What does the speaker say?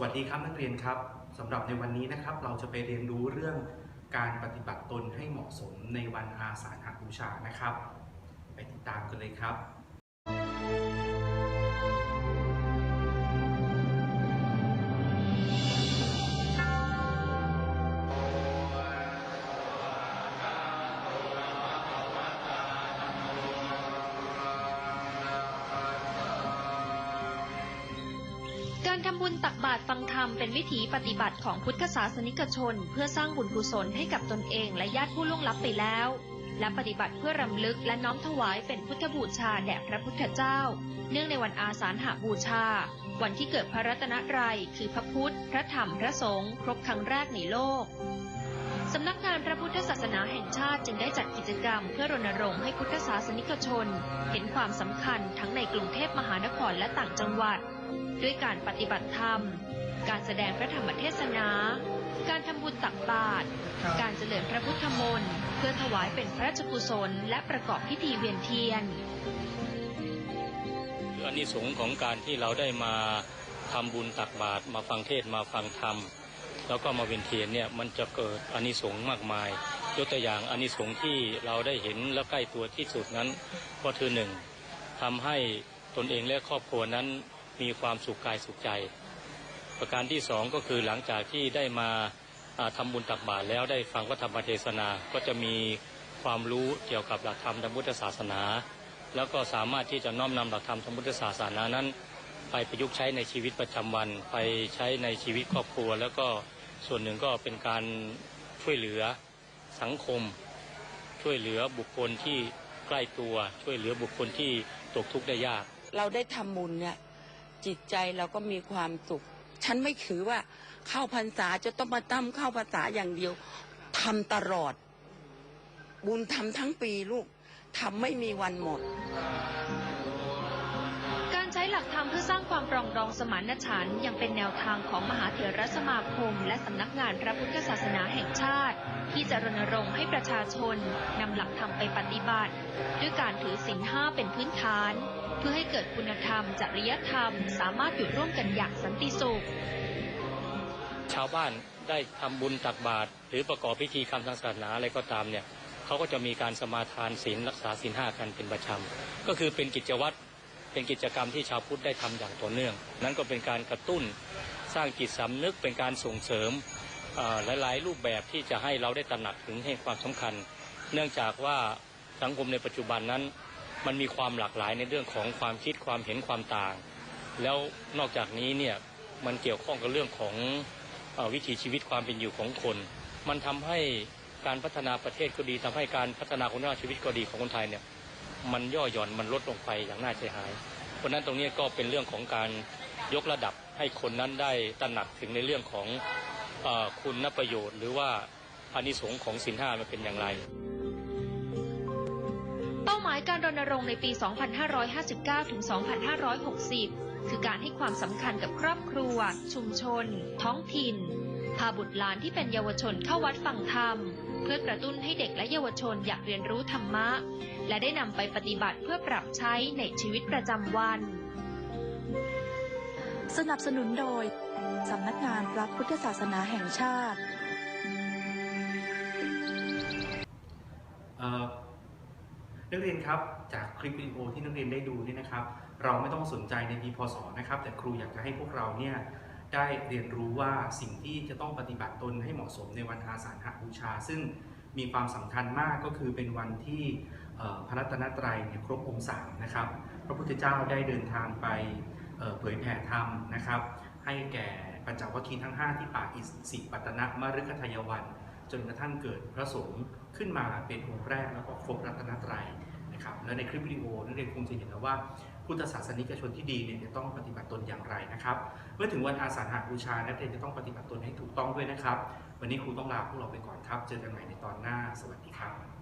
วัสดีครับนักเรียนครับสำหรับในวันนี้นะครับ เราจะไปเรียนรู้เรื่องการปฏิบัติตนให้เหมาะสมในวันอาสาฬหบูชานะครับ ไปติดตามกันเลยครับ การทำบุญตักบาตรฟังธรรมเป็นวิถีปฏิบัติของพุทธศาสนิกชน เพื่อสร้างบุญกุศลให้กับตนเองและญาติผู้ล่วงลับไปแล้ว และปฏิบัติเพื่อรำลึกและน้อมถวายเป็นพุทธบูชาแด่พระพุทธเจ้า เนื่องในวันอาสาฬหบูชา วันที่เกิดพระรัตนตรัยคือพระพุทธ พระธรรมพระสงฆ์ครบครั้งแรกในโลกสำนักงานพระพุทธศาสนาแห่งชาติจึงได้จัดกิจกรรมเพื่อรณรงค์ให้พุทธศาสนิกชน เห็นความสำคัญทั้งในกรุงเทพมหานครและต่างจังหวัด ด้วยการปฏิบัติธรรม การแสดงพระธรรมเทศนา การทำบุญตักบาตร การเจริญพระพุทธมนต์เพื่อถวายเป็นพระราชกุศล และประกอบพิธีเวียนเทียนอานิสงส์ของการที่เราได้มาทำบุญตักบาตรมาฟังเทศน์มาฟังธรรมแล้วก็มาเวียนเทียนเนี่ยมันจะเกิดอานิสงส์มากมายยกตัวอย่างอานิสงส์ที่เราได้เห็นและใกล้ตัวที่สุดนั้น ก็คือหนึ่งทำให้ตนเองและครอบครัวนั้น มีความสุขกายสุขใจ ประการที่สองก็คือหลังจากที่ได้มาอ่าทำบุญตักบาตรแล้วได้ฟังพระธรรมเทศนาก็จะมีความรู้เกี่ยวกับหลักธรรมทางพุทธศาสนา แล้วก็สามารถที่จะน้อมนำหลักธรรมทางพุทธศาสนานั้น ไปประยุกต์ใช้ในชีวิตประจำวัน ไปใช้ในชีวิตครอบครัว แล้วก็ส่วนหนึ่งก็เป็นการช่วยเหลือสังคม ช่วยเหลือบุคคลที่ใกล้ตัว ช่วยเหลือบุคคลที่ตกทุกข์ได้ยาก เราได้ทำบุญเนี่ย จิตใจเราก็มีความสุข ฉันไม่ถือว่าเข้าพรรษาจะต้องมาตั้มเข้าพรรษาอย่างเดียวทำตลอด บุญทำทั้งปีลูกทำไม่มีวันหมด หลักธรรมเพื่อสร้างความปรองดองสมานฉันท์ยังเป็นแนวทางของมหาเถรสมาคม และสำนักงานพระพุทธศาสนาแห่งชาติ ที่จะรณรงค์ให้ประชาชนนำหลักธรรมไปปฏิบัติ ด้วยการถือศีลห้าเป็นพื้นฐาน เพื่อให้เกิดคุณธรรม จริยธรรม สามารถอยู่ร่วมกันอย่างสันติสุข ชาวบ้านได้ทำบุญตักบาตรหรือประกอบพิธีกรรมทางศาสนาอะไรก็ตามเนี่ยเขาก็จะมีการสมาทานศีลรักษาศีลห้ากันเป็นประจำก็คือเป็นกิจวัตร เป็นกิจกรรมที่ชาวพุทธได้ทำอย่างต่อเนื่อง นั้นก็เป็นการกระตุ้นสร้างจิตสำนึกเป็นการส่งเสริมหลายๆ รูปแบบที่จะให้เราได้ตระหนักถึงให้ความสำคัญ เนื่องจากว่าสังคมในปัจจุบันนั้น มันมีความหลากหลายในเรื่องของความคิดความเห็นความต่าง แล้วนอกจากนี้เนี่ยมันเกี่ยวข้องกับเรื่องของอวิถีชีวิตความเป็นอยู่ของคน มันทำให้การพัฒนาประเทศก็ดีทำให้การพัฒนาคุณภาพชีวิตก็ดีของคนไทยเนี่ย มันย่อหย่อนมันลดลงไปอย่างน่าเสียหาย เพราะนั้นตรงนี้ก็เป็นเรื่องของการยกระดับให้คนนั้นได้ตระหนักถึงในเรื่องของอคุณประโยชน์ หรือว่าอานิสงส์ของสินห้ามันเป็นอย่างไรเป้าหมายการรณรงค์ในปี 2559 ถึง 2560 คือการให้ความสำคัญกับครอบครัว ชุมชน ท้องถิ่น พาบุตรหลานที่เป็นเยาวชนเข้าวัดฟังธรรม พื่อกระตุ้นให้เด็กและเยาวชนอยากเรียนรู้ธรรมะ และได้นำไปปฏิบัติเพื่อปรับใช้ในชีวิตประจำวัน สนับสนุนโดยสำนักงานพระพุทธศาสนาแห่งชาติเอ่อนักเรียนครับจากคลิปวิดีโอที่นักเรียนได้ดูนี่นะครับ เราไม่ต้องสนใจในปีพศนะครับ แต่ครูอยากจะให้พวกเราเนี่ย ได้เรียนรู้ว่าสิ่งที่จะต้องปฏิบัติตนให้เหมาะสมในวันอาสาฬหบูชา ซึ่งมีความสำคัญมากก็คือเป็นวันที่พระรัตนตรัยเนี่ยครบองค์สามนะครับ พระพุทธเจ้าได้เดินทางไปเอ่อเผยแผ่ธรรมนะครับ ให้แก่ปัญจวัคคีย์ทั้ง 5 ที่ป่าอิสิปตนะมฤคทายวัน จนกระทั่งเกิดพระสงฆ์ขึ้นมาเป็นองค์แรกแล้วก็ครบรัตนตรัย นะครับและในคลิปวิดีโอนักเรียนคงจะเห็นแล้วว่าพุทธศาสนิกชนที่ดีเนี่ยจะต้องปฏิบัติตนอย่างไรนะครับเมื่อถึงวันอาสาฬหบูชานักเรียนจะต้องปฏิบัติตนให้ถูกต้องด้วยนะครับ วันนี้ครูต้องลาพวกเราไปก่อนครับ เจอกันใหม่ในตอนหน้า สวัสดีครับ